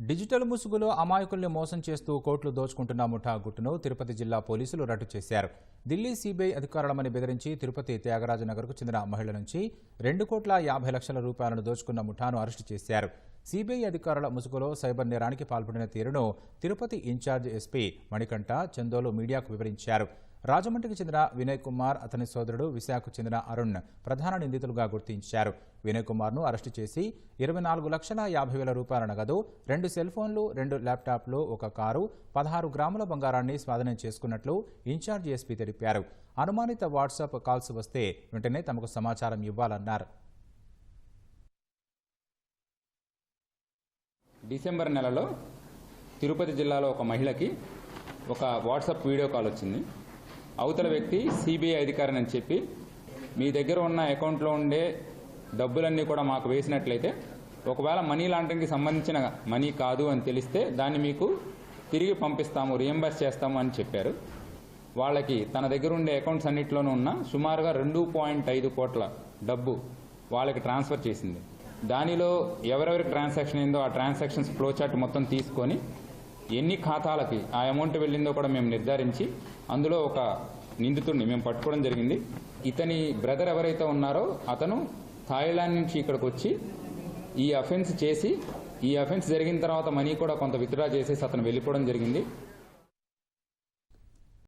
Digital ముసుగులో అమాయకుల్ని మోసం చేస్తూ కోట్లు దోచుకుంటున్న ముఠా గుట్టును తిరుపతి జిల్లా పోలీసులు రట్టు చేశారు. ఢిల్లీ సిబిఐ అధికారులమని బెదిరించి తిరుపతి త్యాగరాజనగర్కు చెందిన మహిళ నుంచి రెండు కోట్ల యాభై లక్షల రూపాయలను దోచుకున్న ముఠాను అరెస్టు చేశారు. సిబిఐ అధికారుల ముసుగులో సైబర్ నేరానికి పాల్పడిన తీరును తిరుపతి ఇన్ఛార్జ్ ఎస్పీ మణికంఠ చందోలు మీడియాకు వివరించారు. రాజమండ్రికి చెందిన వినయ్ కుమార్ అతని సోదరుడు విశాఖకు చెందిన అరుణ్ ప్రధాన నిందితులుగా గుర్తించారు. వినయ్ కుమార్ను అరెస్టు చేసి ఇరవై నాలుగు లక్షల యాభై వేల రూపాయల నగదు రెండు సెల్ ఫోన్లు రెండు ల్యాప్టాప్లు ఒక కారు పదహారు గ్రాముల బంగారాన్ని స్వాధీనం చేసుకున్నట్లు ఇన్ఛార్జ్ ఎస్పీ తెలిపారు. అనుమానిత వాట్సాప్ కాల్స్ వస్తే వెంటనే తమకు సమాచారం ఇవ్వాలన్నారు. డిసెంబర్ నెలలో తిరుపతి జిల్లాలో ఒక మహిళకి ఒక వాట్సాప్ వీడియో కాల్ వచ్చింది. అవతల వ్యక్తి సిబిఐ అధికారిని అని చెప్పి మీ దగ్గర ఉన్న అకౌంట్లో ఉండే డబ్బులన్నీ కూడా మాకు వేసినట్లయితే ఒకవేళ మనీ లాండరింగ్కి సంబంధించిన మనీ కాదు అని తెలిస్తే దాన్ని మీకు తిరిగి పంపిస్తాము రియంబర్స్ చేస్తాము అని చెప్పారు. వాళ్ళకి తన దగ్గర ఉండే అకౌంట్స్ అన్నింటిలోనూ ఉన్న సుమారుగా రెండు పాయింట్ ఐదు కోట్ల డబ్బు వాళ్ళకి ట్రాన్స్ఫర్ చేసింది. దానిలో ఎవరెవరికి ట్రాన్సాక్షన్ అయిందో ఆ ట్రాన్సాక్షన్స్ ఫ్లో చార్ట్ మొత్తం తీసుకొని ఎన్ని ఖాతాలకి ఆ అమౌంట్ వెళ్ళిందో కూడా మేము నిర్ధారించి అందులో ఒక నిందితుడిని మేము పట్టుకోవడం జరిగింది. ఇతని బ్రదర్ ఎవరైతే ఉన్నారో అతను థాయిలాండ్ నుంచి ఇక్కడికి వచ్చి ఈ అఫెన్స్ చేసి ఈ అఫెన్స్ జరిగిన తర్వాత మనీ కూడా కొంత విత్డ్రా చేసేసి అతను వెళ్ళిపోవడం జరిగింది.